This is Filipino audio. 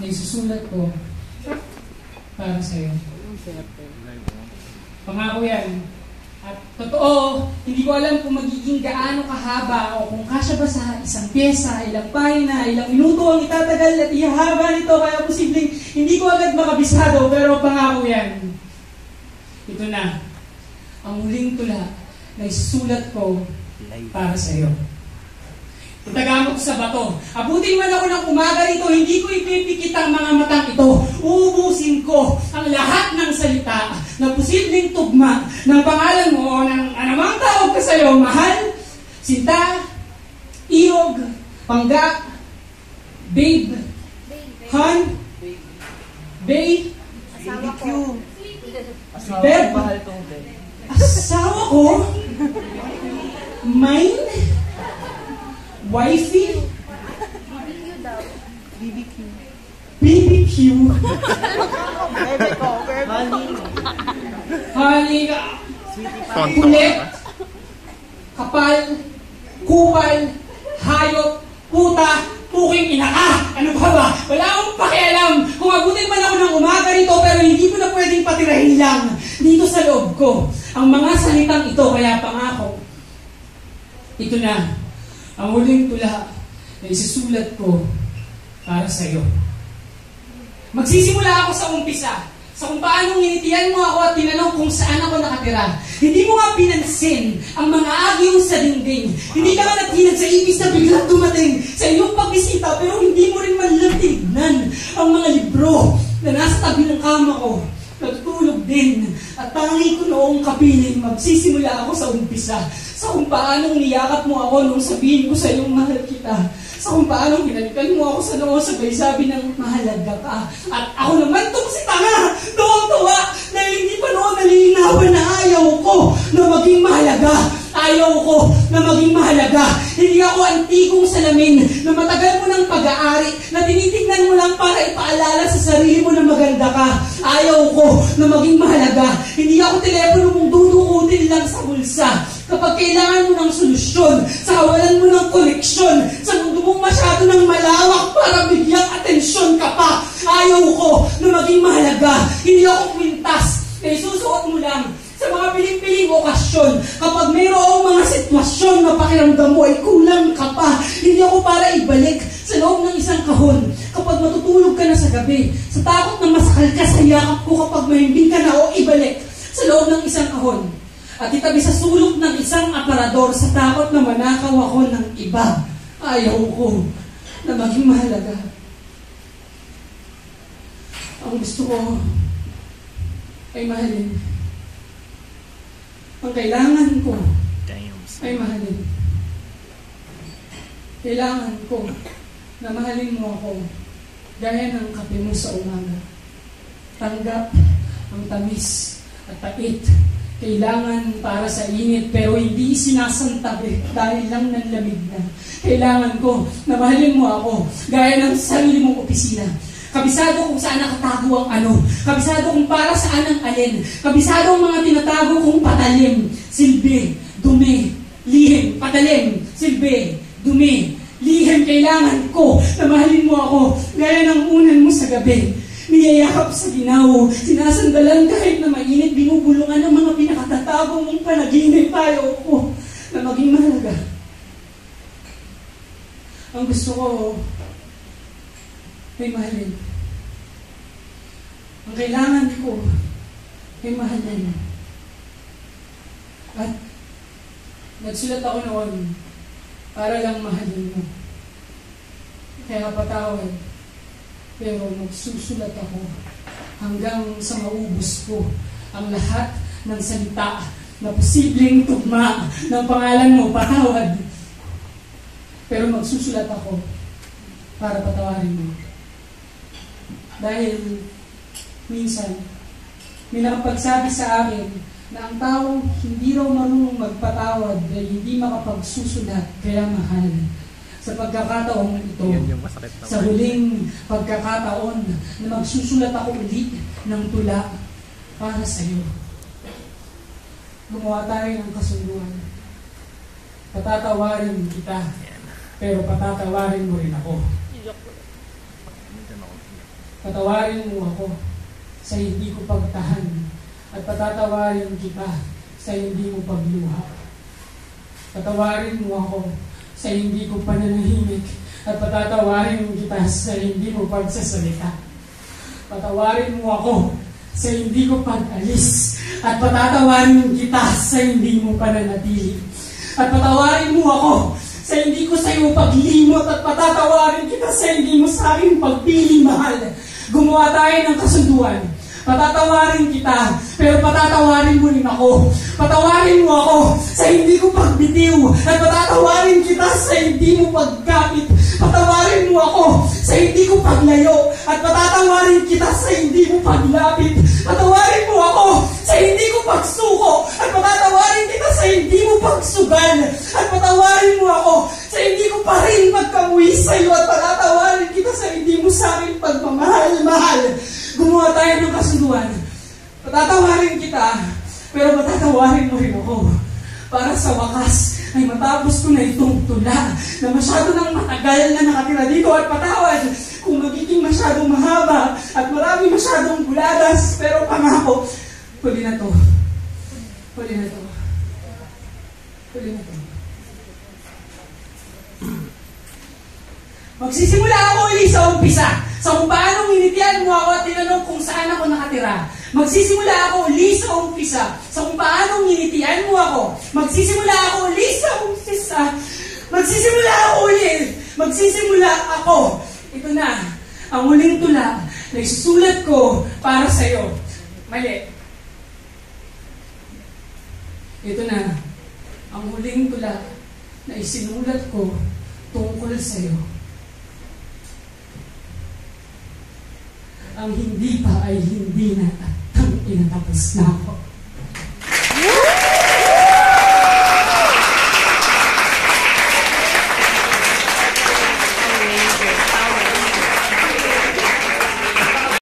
na isusulat ko para sa'yo. Pangako yan. At totoo, hindi ko alam kung magiging gaano kahaba o kung kasya ba sa isang pyesa, ilang pahina, ilang minuto ang itatagal at ihahaba nito kaya posibleng hindi ko agad makabisado pero pangako yan. Ito na, ang huling tula na isusulat ko para sa iyo. Itagamot ko sa bato. Abutin man ako ng umaga rito, hindi ko ipipikit ang mga matang ito. Uubusin ko ang lahat ng salita na posibleng tugma ng pangalan mo o ng anumang tawag ka sa'yo, mahal, sinta, iyog, pangga, babe, han, babe, Asawa ko. Asawa ko, mahal kong Beb. asawa ko, wifey, BBQ daw. BBQ. BBQ, Bebe ko, bebe ko. kulit, kapal, kupal, hayop, puta, puking ina ka! Ano ba ba? Wala akong pakialam kung abutin man ako ng umaga rito pero hindi ko na pwedeng patirahin lang dito sa loob ko. Ang mga salitang ito kaya pangako. Ito na, ang huling tula na isusulat ko para sa iyo. Magsisimula ako sa umpisa. Sa kung paano nginitian mo ako at tinanong kung saan ako nakatira. Hindi mo nga pinansin ang mga agyo sa dingding. Hindi ka nga natinag sa ibis na biglang dumating sa iyong pagbisita pero hindi mo rin man ang mga libro na nasa tabi ng kama ko. Natutulog din at tangi ko noong kapiling magsisimula ako sa umpisa sa kung paano niyakap mo ako nung sabihin ko sa iyong mahal kita sa kung paano hinalikan mo ako sa noo sabay sabi ng mahalaga ka. At ako naman tong si Tanga, tuwang-tuwa dahil hindi pa noon nalilinawan na ayaw ko na maging mahalaga. Ayaw ko na maging mahalaga. Hindi ako antigong salamin na matagal mo ng pag-aari na tinitignan mo lang para ipaalala sa sarili mo na maganda ka. Ayaw ko na maging mahalaga. Hindi ako telepono mong dudukutin lang sa. Kapag kailangan mo ng solusyon, sa kawalan mo ng koneksyon, sa mundo mong masyado ng malawak para bigyang atensyon ka pa, ayaw ko na maging mahalaga. Hindi ako kwintas na isusuot mo lang sa mga piling-piling okasyon. Kapag mayroong mga sitwasyon na pakiramdam mo ay kulang ka pa, hindi ako para ibalik sa loob ng isang kahon. Kapag matutulog ka na sa gabi, sa takot na masakal ka sa yakap ko kapag mahimbing ka na o ibalik sa loob ng isang kahon at itabi sa sulok ng isang aparador sa takot na manakaw ako ng iba. Ayaw ko na maging mahalaga. Ang gusto ko ay mahalin. Ang kailangan ko ay mahalin. Kailangan ko na mahalin mo ako gaya ng kape mo sa umaga. Tanggap ang tamis at tait. Kailangan para sa init pero hindi sinasantabi dahil lang nanlamig na. Kailangan ko na mahalin mo ako gaya ng sarili mong opisina. Kabisado kung saan nakatago ang ano. Kabisado kung para saan ang alin. Kabisado ang mga tinatago kong patalim, silbi, dumi, lihim, patalim, silbi, dumi, lihim. Kailangan ko na mahalin mo ako gaya ng unan mo sa gabi. Niyayakap sa ginaw, sinasandalan kahit na mainit, binubulungan ng mga pinakatatago mong panaginip tayo ko na maging mahalaga. Ang gusto ko ay mahalin. Ang kailangan ko ay mahalin. At nagsulat ako noon para lang mahalin mo. Kaya patawad. Pero magsusulat ako hanggang sa maubos ko ang lahat ng salita na posibleng tugma ng pangalan mo, patawad. Pero magsusulat ako para patawarin mo. Dahil minsan, may nakapagsabi sa akin na ang tao hindi raw marunong magpatawad dahil hindi makapagsusulat kaya mahal. Sa pagkakataong ito, sa huling pagkakataon na magsusulat ako ulit ng tula para sa iyo. Gumawa tayo ng kasunduan. Patatawarin kita, pero patatawarin mo rin ako. Patawarin mo ako sa hindi ko pagtahan at patatawarin kita sa hindi mo pagluha. Patawarin mo ako sa hindi ko pananahimik at patatawarin kita sa hindi mo pagsasalita. Patawarin mo ako sa hindi ko pag-alis at patatawarin kita sa hindi mo pananatili. At patawarin mo ako sa hindi ko sa iyo paglimot at patatawarin kita sa hindi mo sa akin pagpili mahal. Gumawa tayo ng kasunduan. Patatawarin kita, pero patatawarin mo rin ako. Patawarin mo ako sa hindi ko pagbitiw at patatawarin kita sa hindi mo pagkapit. Patawarin mo ako sa hindi ko paglayo at patatawarin kita sa hindi mo paglapit. Patawarin mo ako sa hindi ko pagsuko at patatawarin kita sa hindi mo pagsugal. At patawarin mo ako sa hindi ko pa rin magkamuwi sa iyo at patatawarin kita sa hindi mo sa akin pagmamahal-mahal. Gumawa tayo ng kasunduan. Patatawarin kita, pero patatawarin mo rin ako. Para sa wakas, ay matapos ko na itong tula na masyado nang matagal na nakatira dito at patawad kung magiging masyadong mahaba at marami masyadong buladas. Pero pangako, huli na to. Huli na to. Huli na to. Magsisimula ako uli sa umpisa. Sa kung paano minitian mo ako at tinanong kung saan ako nakatira. Magsisimula ako uli sa umpisa. Sa kung paano minitian mo ako. Magsisimula ako uli sa umpisa. Magsisimula ako uli. Magsisimula ako. Ito na. Ang huling tula na isusulat ko para sa iyo. Mali. Ito na. Ang huling tula na isinulat ko tungkol sa Ang hindi pa ay hindi na at inatapos na ako.